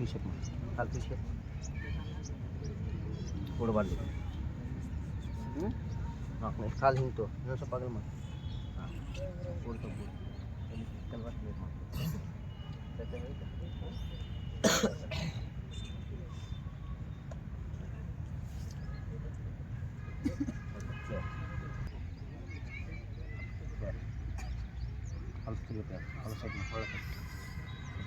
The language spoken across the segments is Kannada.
হিসেব কালকে হিসেব বড় বাড়ি কাল হিংতো সব পাগল মাছ Alıştırıyor. Alıştırıyor. Alıştırıyor.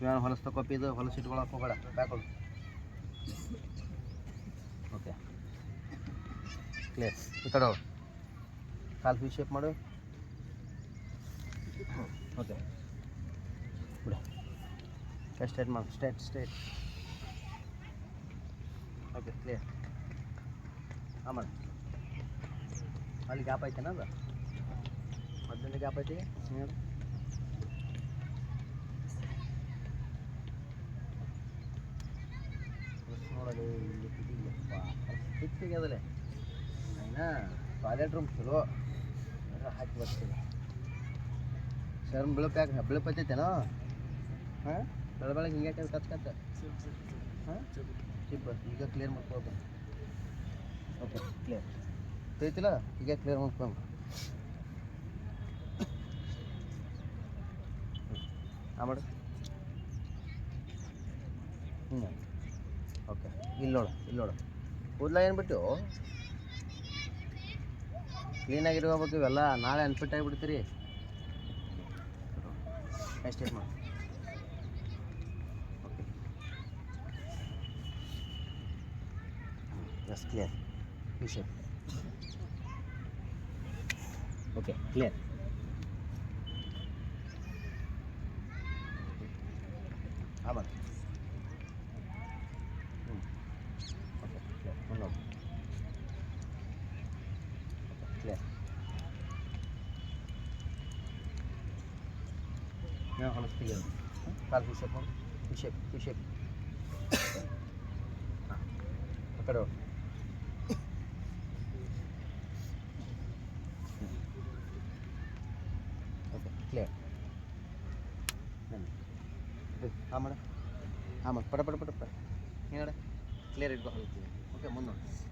ನಾನು ಹೊಲಸ್ತ ಕಾಪಿ ಇದು ಹೊಲಸು ಇಟ್ಕೊಳಕ್ಕೆ ಹೋಗಬೇಡ. ಬ್ಯಾಕ್ ಹೋಗಿ. ಓಕೆ ಕ್ಲಿಯರ್ ಈ ಕಡೆ ಹೋಗಿ. ಕಾಲು ಫೀ ಶೇಪ್ ಮಾಡು. ಓಕೆ ಬಿಡ. ಸ್ಟೇಟ್ ಮಾಡು. ಸ್ಟೇಟ್ ಸ್ಟೇಟ್ ಓಕೆ ಕ್ಲಿಯರ್ ಹಾಂ ಮಾಡಿ. ಅಲ್ಲಿ ಗ್ಯಾಪ್ ಐತೆನ ಅದು? ಮೊದಲಿಂದ ಗ್ಯಾಪ್ ಐತಿ? ನೋಡಲಿ ಇಲ್ಲಿ ಸಿಕ್ಕಿಗೆ ಅದಲೆ ಟಾಯ್ಲೆಟ್ ರೂಮ್ ಚಲೋ. ಹಾಕಿ ಬರ್ತೀವಿ ಸರ್, ಬೆಳಕು ಯಾಕೆ ಬೆಳಕು ಐತೈತೇನೋ ಹಾಂ? ಬೆಳ ಬೆಳಗ್ಗೆ ಹಿಂಗೆ ಕಚ್ ಕತ್ ಹಾಂ? ಚಿಪ್ ಈಗ ಕ್ಲಿಯರ್ ಮಾಡ್ಕೊಳ್ಬೇಕು ಓಕೆ ಕ್ಲಿಯರ್ ಐತಿಲ್ಲ ಈಗ ಕ್ಲಿಯರ್ ಮಾಡ್ಕೊಂಡು ಹಾಂ ಮಾಡಿ. ಹ್ಞೂ ಓಕೆ, ಇಲ್ಲಿ ನೋಡು ಇಲ್ಲಿ ನೋಡು. ಕೂದಲ ಏನ್ಬಿಟ್ಟು ಕ್ಲೀನಾಗಿರ್ಬೇಕು ಇವೆಲ್ಲ. ನಾಳೆ ಅನ್ಫಿಟ್ ಆಗಿಬಿಡ್ತೀರಿ. ಎಷ್ಟೇಟ್ ಮಾಡಿ? ಓಕೆ ಎಸ್ ಕ್ಲಿಯರ್ ವಿಷಯ ಓಕೆ ಕ್ಲಿಯರ್ ಹಾಂ bekle. Ne yapalım biliyorum. Kalk işe Clear. ஆமாடா ஆமாம் பட பட பட பட என்னடா கிளியர் இருக்கு